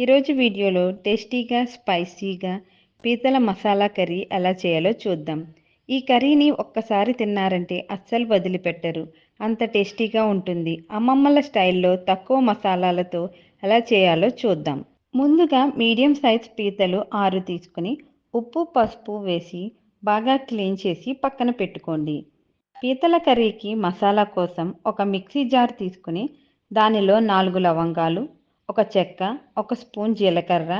ఈరోజు వీడియోలో టేస్టీగా స్పైసీగా పీతల మసాలా కర్రీ ఎలా చేయాలో చూద్దాం. ఈ కర్రీని ఒక్కసారి తిన్నారంటే అస్సలు వదిలిపెట్టరు. అంత టేస్టీగా ఉంటుంది. అమ్మమ్మల స్టైల్లో తక్కువ మసాలాలతో ఎలా చేయాలో చూద్దాం. ముందుగా మీడియం సైజ్ పీతలు ఆరు తీసుకుని ఉప్పు పసుపు వేసి బాగా క్లీన్ చేసి పక్కన పెట్టుకోండి. పీతల కర్రీకి మసాలా కోసం ఒక మిక్సీ జార్ తీసుకుని దానిలో నాలుగు లవంగాలు ఒక చెక్క ఒక స్పూన్ జీలకర్ర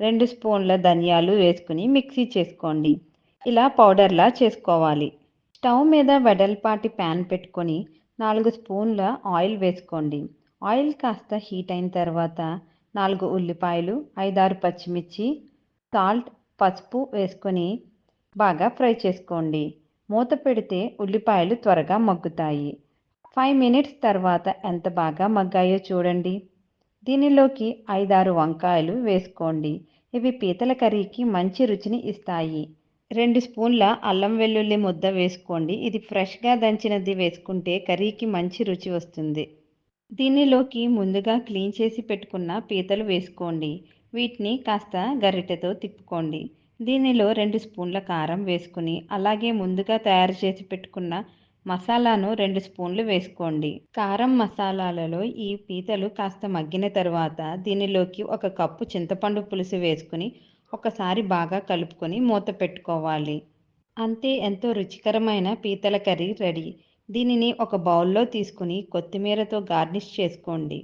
రెండు స్పూన్ల ధనియాలు వేసుకుని మిక్సీ చేసుకోండి. ఇలా పౌడర్లా చేసుకోవాలి. స్టవ్ మీద వెడల్పాటి ప్యాన్ పెట్టుకొని నాలుగు స్పూన్ల ఆయిల్ వేసుకోండి. ఆయిల్ కాస్త హీట్ అయిన తర్వాత నాలుగు ఉల్లిపాయలు ఐదారు పచ్చిమిర్చి సాల్ట్ పసుపు వేసుకొని బాగా ఫ్రై చేసుకోండి. మూత పెడితే ఉల్లిపాయలు త్వరగా మగ్గుతాయి. ఫైవ్ మినిట్స్ తర్వాత ఎంత బాగా మగ్గాయో చూడండి. దీనిలోకి ఐదారు వంకాయలు వేసుకోండి. ఇవి పీతల కర్రీకి మంచి రుచిని ఇస్తాయి. రెండు స్పూన్ల అల్లం వెల్లుల్లి ముద్ద వేసుకోండి. ఇది ఫ్రెష్గా దంచినది వేసుకుంటే కర్రీకి మంచి రుచి వస్తుంది. దీనిలోకి ముందుగా క్లీన్ చేసి పెట్టుకున్న పీతలు వేసుకోండి. వీటిని కాస్త గరిటెతో తిప్పుకోండి. దీనిలో రెండు స్పూన్ల కారం వేసుకుని అలాగే ముందుగా తయారు చేసి పెట్టుకున్న మసాలాను రెండు స్పూన్లు వేసుకోండి. కారం మసాలాలలో ఈ పీతలు కాస్త మగ్గిన తర్వాత దీనిలోకి ఒక కప్పు చింతపండు పులుసు వేసుకుని ఒకసారి బాగా కలుపుకొని మూత పెట్టుకోవాలి. అంతే ఎంతో రుచికరమైన పీతల కర్రీ రెడీ. దీనిని ఒక బౌల్లో తీసుకుని కొత్తిమీరతో గార్నిష్ చేసుకోండి.